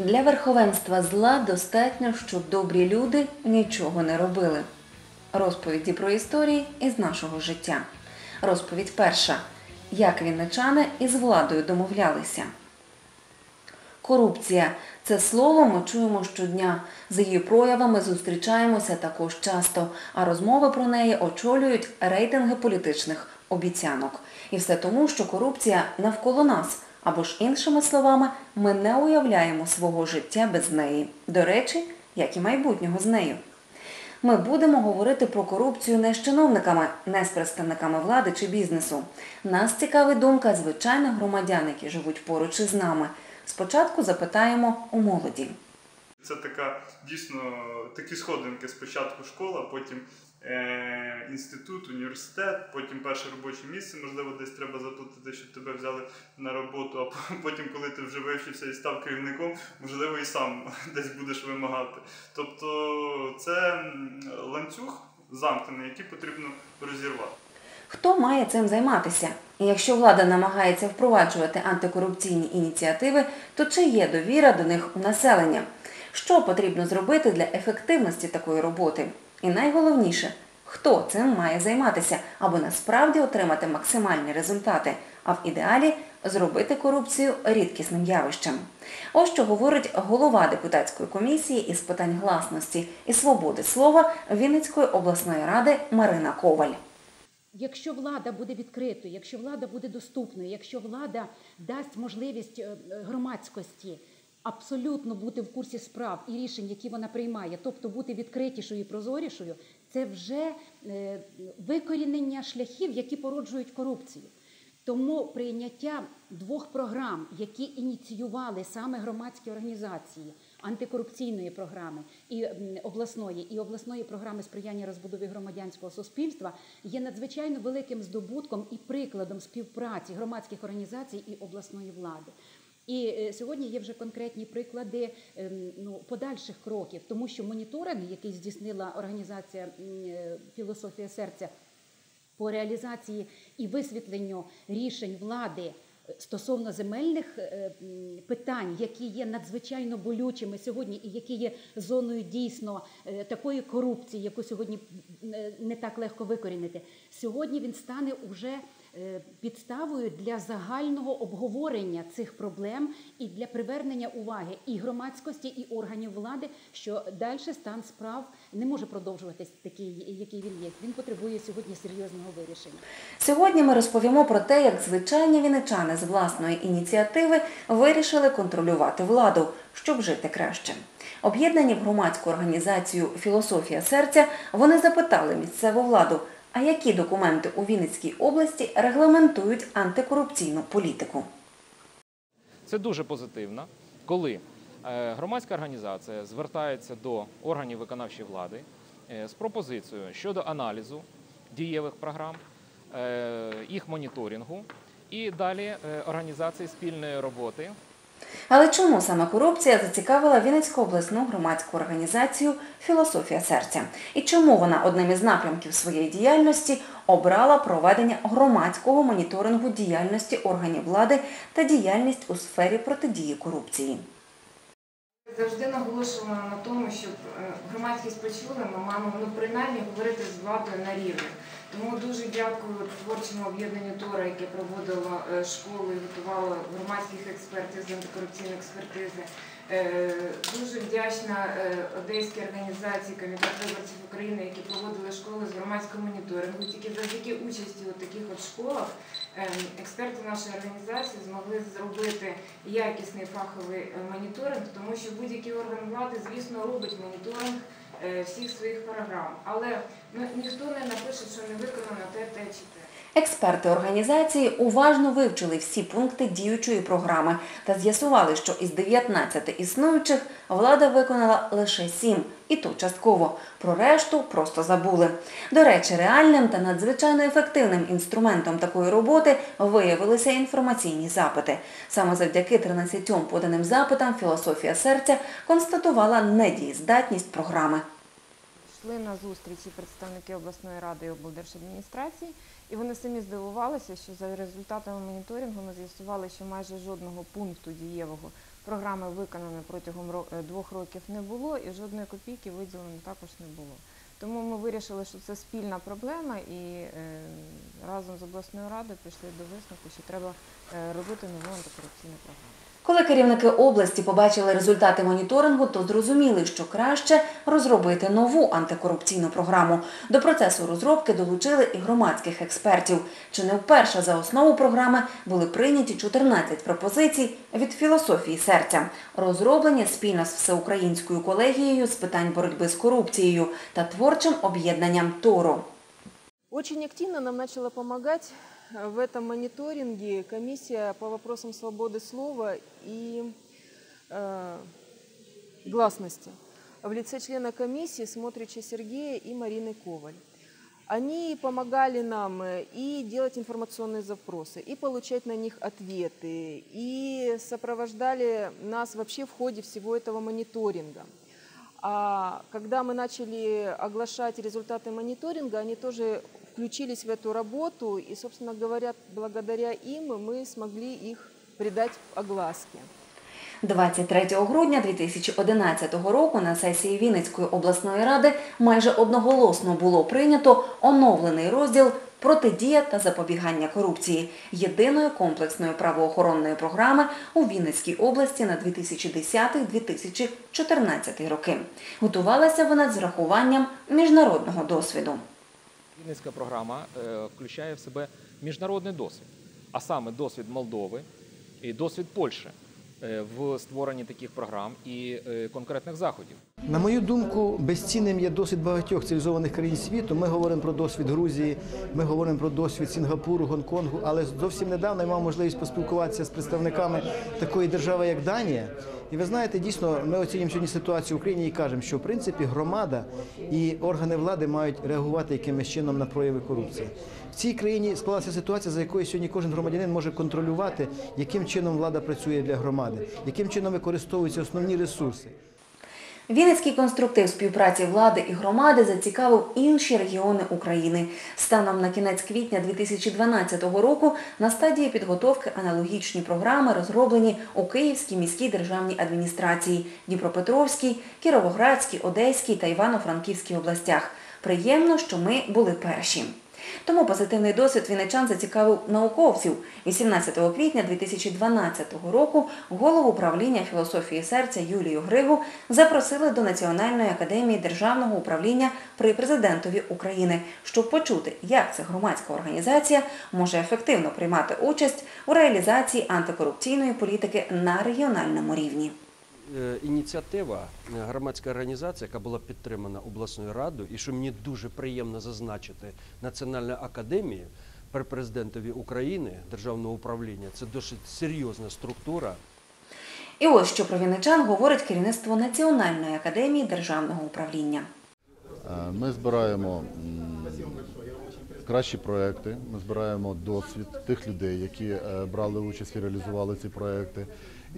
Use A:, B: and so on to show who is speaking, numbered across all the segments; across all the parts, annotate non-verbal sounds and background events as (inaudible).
A: Для верховенства зла достатньо, щоб добрі люди нічого не робили. Розповіді про історії із нашого життя. Розповідь перша. Як вінничани із владою домовлялися. Корупція це слово ми чуємо щодня. З її проявами зустрічаємося також часто, а розмови про неї очолюють рейтинги політичних обіцянок. І все тому, що корупція навколо нас, або ж іншими словами, ми не уявляємо свого життя без неї. До речі, як і майбутнього з нею. Ми будемо говорити про корупцію не з чиновниками, не з представниками влади чи бізнесу. Нас цікавить думка звичайних громадян, які живуть поруч із нами. Спочатку запитаємо у молоді.
B: Це така дійсно такі сходинки. Спочатку школа, потім е, інститут, університет, потім перше робоче місце, можливо, десь треба заплатити, щоб тебе взяли на роботу, а потім, коли ти вже вивчився і став керівником, можливо, і сам (laughs) десь будеш вимагати. Тобто це ланцюг замкнений, який потрібно розірвати.
A: Хто має цим займатися? І якщо влада намагається впроваджувати антикорупційні ініціативи, то чи є довіра до них у населення? Що потрібно зробити для ефективності такої роботи? І найголовніше, хто цим має займатися, аби насправді отримати максимальні результати, а в ідеалі зробити корупцію рідкісним явищем. Ось що говорить голова депутатської комісії із питань гласності і свободи слова Вінницької обласної ради Марина Коваль.
C: Якщо влада буде відкритою, якщо влада буде доступною, якщо влада дасть можливість е, громадськості абсолютно бути в курсі справ і рішень, які вона приймає, тобто бути відкритішою і прозорішою, це вже е, викорінення шляхів, які породжують корупцію. Тому прийняття двох програм, які ініціювали саме громадські організації антикорупційної програми і обласної, і обласної програми сприяння розбудові громадянського суспільства, є надзвичайно великим здобутком і прикладом співпраці громадських організацій і обласної влади. І е, сьогодні є вже конкретні приклади ем, ну, подальших кроків, тому що моніторинг, який здійснила організація е, Філософія серця по реалізації і висвітленню рішень влади стосовно земельних е, питань, які є надзвичайно болючими сьогодні, і які є зоною дійсно е, такої корупції, яку сьогодні е, не так легко викорінити. Сьогодні він стане уже підставою для загального обговорення цих проблем і для привернення уваги і громадськості, і органів влади, що далі стан справ не може продовжуватись такий, який він є. Він потребує сьогодні серйозного вирішення.
A: Сьогодні ми розповімо про те, як звичайні вінничани з власної ініціативи вирішили контролювати владу, щоб жити краще. Об'єднані в громадську організацію Філософія серця вони запитали місцеву владу, а які документи у Вінницькій області регламентують антикорупційну політику.
D: Це дуже позитивно, коли е, громадська організація звертається до органів виконавчої влади е, з пропозицією щодо аналізу дієвих програм, е, їх моніторингу і далі е, організації спільної роботи
A: Але чому саме корупція зацікавила Вінницьку обласну громадську організацію Філософія серця? І чому вона одним із напрямків своєї діяльності обрала проведення громадського моніторингу діяльності органів влади та діяльність у сфері протидії корупції?
E: Завжди наголошувала на тому, громадськість почула, ми маємо ну, принаймні говорити з владою на рівних. Тому дуже дякую творчому об'єднанню Тора, яке проводило е, школу і готувало громадських експертів з антикорупційної експертизи. Е, Дуже вдячна е, одеській організації Комітет виборців України, які проводили школи з громадського моніторингу. Тільки завдяки участі у таких от школах експерти нашої організації змогли зробити якісний фаховий е, моніторинг, тому що будь-який орган влади, звісно, робить моніторинг е, всіх своїх програм. Але ну, ніхто не напише, що не виконано те, те чи те.
A: Експерти організації уважно вивчили всі пункти діючої програми та з'ясували, що із 19 існуючих влада виконала лише 7, і то частково. Про решту просто забули. До речі, реальним та надзвичайно ефективним інструментом такої роботи виявилися інформаційні запити. Саме завдяки 13 поданим запитам філософія серця констатувала недієздатність програми.
F: Йшли на зустрічі представники обласної ради і облдержадміністрації, і вони самі здивувалися, що за результатами моніторингу ми з'ясували, що майже жодного пункту дієвого програми виконано протягом е, двох років не було, і жодної копійки виділено також не було. Тому ми вирішили, що це спільна проблема, і е, разом з обласною радою прийшли до висновку, що треба е, робити нову антикорупційну програму.
A: Коли керівники області побачили результати моніторингу, то зрозуміли, що краще розробити нову антикорупційну програму. До процесу розробки долучили і громадських експертів. Чи не вперше за основу програми були прийняті 14 пропозицій від філософії серця, розроблені спільно з всеукраїнською колегією з питань боротьби з корупцією та творчим об'єднанням Торо.
G: Очень активно нам начала помогать э, в этом мониторинге комиссия по вопросам свободы слова и э, гласности в лице члена комиссии Смотрича Сергея и Марины Коваль. Они помогали нам э, и делать информационные запросы, и получать на них ответы, и сопровождали нас вообще в ходе всего этого мониторинга. А когда мы начали оглашать результаты мониторинга, они тоже включились в эту работу, и, собственно говоря, благодаря им мы смогли их придать огласке.
A: 23 грудня 2011 року на сесії Вінницької обласної ради майже одноголосно було прийнято оновлений розділ Протидія та запобігання корупції єдиної комплексної правоохоронної програми у Вінницькій області на 2010-2014 роки. Готувалася вона з врахуванням міжнародного досвіду.
D: Вінницька програма е, включає в себе міжнародний досвід, а саме досвід Молдови і досвід Польщі е, в створенні таких програм і е, конкретних заходів.
H: На мою думку, безцінним є досвід багатьох цивілізованих країн світу. Ми говоримо про досвід Грузії, ми говоримо про досвід Сінгапуру, Гонконгу, але зовсім недавно я мав можливість поспілкуватися з представниками такої держави, як Данія. І ви знаєте, дійсно, ми оцінюємо сьогодні ситуацію в Україні і кажемо, що в принципі громада і органи влади мають реагувати якимось чином на прояви корупції. В цій країні склалася ситуація, за якою сьогодні кожен громадянин може контролювати, яким чином влада працює для громади, яким чином використовуються основні ресурси.
A: Вінницький конструктив співпраці влади і громади зацікавив інші регіони України. Станом на кінець квітня 2012 року на стадії підготовки аналогічні програми розроблені у Київській міській державній адміністрації, Дніпропетровській, Кіровоградській, Одеській та Івано-Франківській областях. Приємно, що ми були перші. Тому позитивний досвід вінничан зацікавив науковців. 18 квітня 2012 року голову управління філософії серця Юлію Григу запросили до Національної академії державного управління при президентові України, щоб почути, як ця громадська організація може ефективно приймати участь у реалізації антикорупційної політики на регіональному рівні.
I: Е, ініціатива, е, громадська організація, яка була підтримана обласною радою, і що мені дуже приємно зазначити, Національна академія при президентові України державного управління це досить серйозна структура.
A: І ось що про вінничан говорить керівництво Національної академії державного управління.
J: Е, Ми збираємо кращі проекти, ми збираємо досвід тих людей, які брали участь і реалізували ці проекти.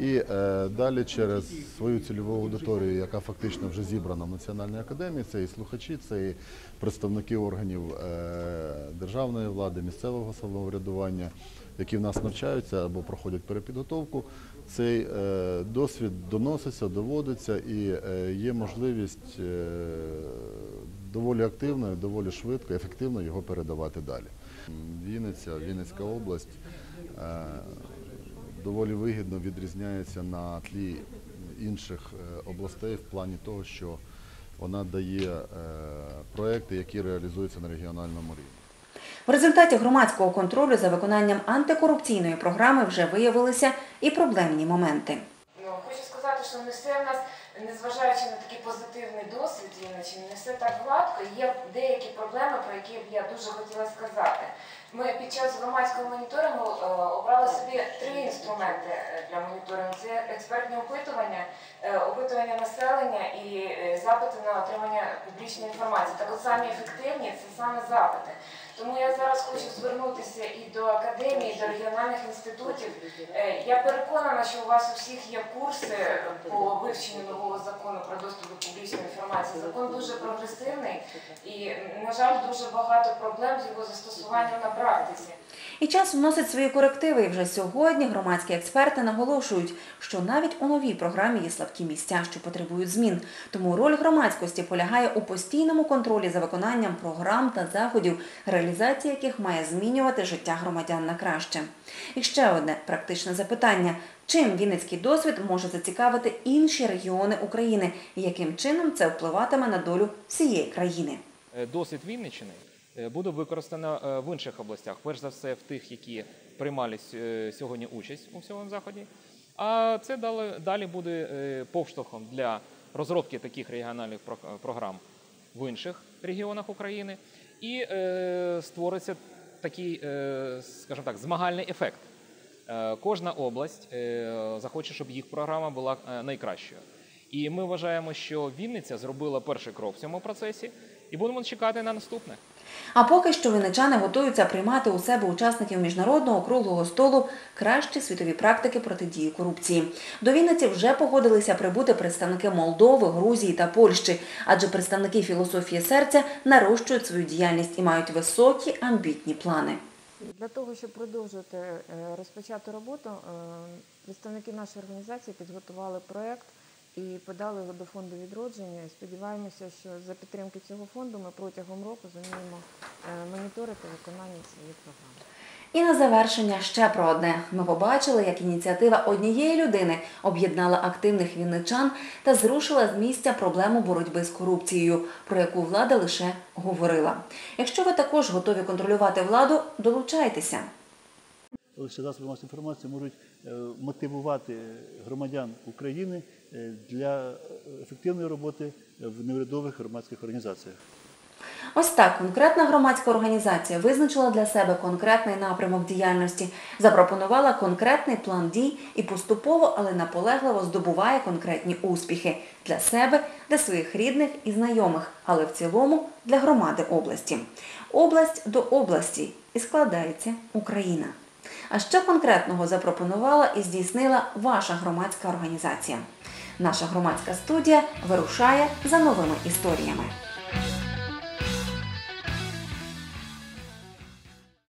J: І е, далі через свою цільову аудиторію, яка фактично вже зібрана в Національній академії, це і слухачі, це і представники органів е, державної влади, місцевого самоврядування, які в нас навчаються або проходять перепідготовку. Цей е, досвід доноситься, доводиться і е, є можливість е, доволі активно, доволі швидко, ефективно його передавати далі. Вінниця, Вінницька область е, доволі вигідно відрізняється на тлі інших е, областей в плані того, що вона дає е, проекти, які реалізуються на регіональному рівні.
A: В результаті громадського контролю за виконанням антикорупційної програми вже виявилися і проблемні моменти.
E: Що не все в нас, незважаючи на такий позитивний досвід, іначе не все так гладко. Є деякі проблеми, про які б я дуже хотіла сказати. Ми під час громадського моніторингу е, обрали собі три інструменти е, для моніторингу: це експертні опитування, е, опитування населення і запити на отримання публічної інформації. Так от самі ефективні це саме запити. Тому я зараз хочу звернутися і до академії, і до регіональних інститутів. Е, Я переконана, що у вас у всіх є курси по вивченню нового закону про доступ до публічної інформації. Закон дуже прогресивний і, на жаль, дуже багато проблем з його застосуванням на практиці.
A: І час вносить свої корективи. І вже сьогодні громадські експерти наголошують, що навіть у новій програмі є слабкі місця, що потребують змін. Тому роль громадськості полягає у постійному контролі за виконанням програм та заходів, реалізація яких має змінювати життя громадян на краще. І ще одне практичне запитання: чим вінницький досвід може зацікавити інші регіони України, і яким чином це впливатиме на долю всієї країни?
D: Е, Досвід Вінниччини буде використано е, в інших областях, перш за все в тих, які приймали е, сьогодні участь у цьому заході. А це далі, буде е, поштовхом для розробки таких регіональних програм в інших регіонах України і е, створиться такий, е, скажімо так, змагальний ефект. Е, Кожна область е, захоче, щоб їх програма була е, найкращою. І ми вважаємо, що Вінниця зробила перший крок в цьому процесі, і будемо чекати на наступне.
A: А поки що вінничани готуються приймати у себе учасників міжнародного круглого столу кращі світові практики протидії корупції. До Вінниці вже погодилися прибути представники Молдови, Грузії та Польщі, адже представники філософії серця нарощують свою діяльність і мають високі амбітні плани.
F: Для того, щоб продовжити е, розпочати роботу, е, представники нашої організації підготували проєкт і подали його до фонду відродження. Сподіваємося, що за підтримки цього фонду ми протягом року зуміємо е, моніторити виконання цієї програми.
A: І на завершення ще про одне. Ми побачили, як ініціатива однієї людини об'єднала активних вінничан та зрушила з місця проблему боротьби з корупцією, про яку влада лише говорила. Якщо ви також готові контролювати владу, долучайтеся.
K: лише засоби масової інформації можуть е, мотивувати громадян України для ефективної роботи в неурядових громадських організаціях.
A: Ось так конкретна громадська організація визначила для себе конкретний напрямок діяльності, запропонувала конкретний план дій і поступово, але наполегливо здобуває конкретні успіхи для себе, для своїх рідних і знайомих, але в цілому для громади області. Область до області і складається Україна. А що конкретного запропонувала і здійснила ваша громадська організація? Наша громадська студія вирушає за новими історіями.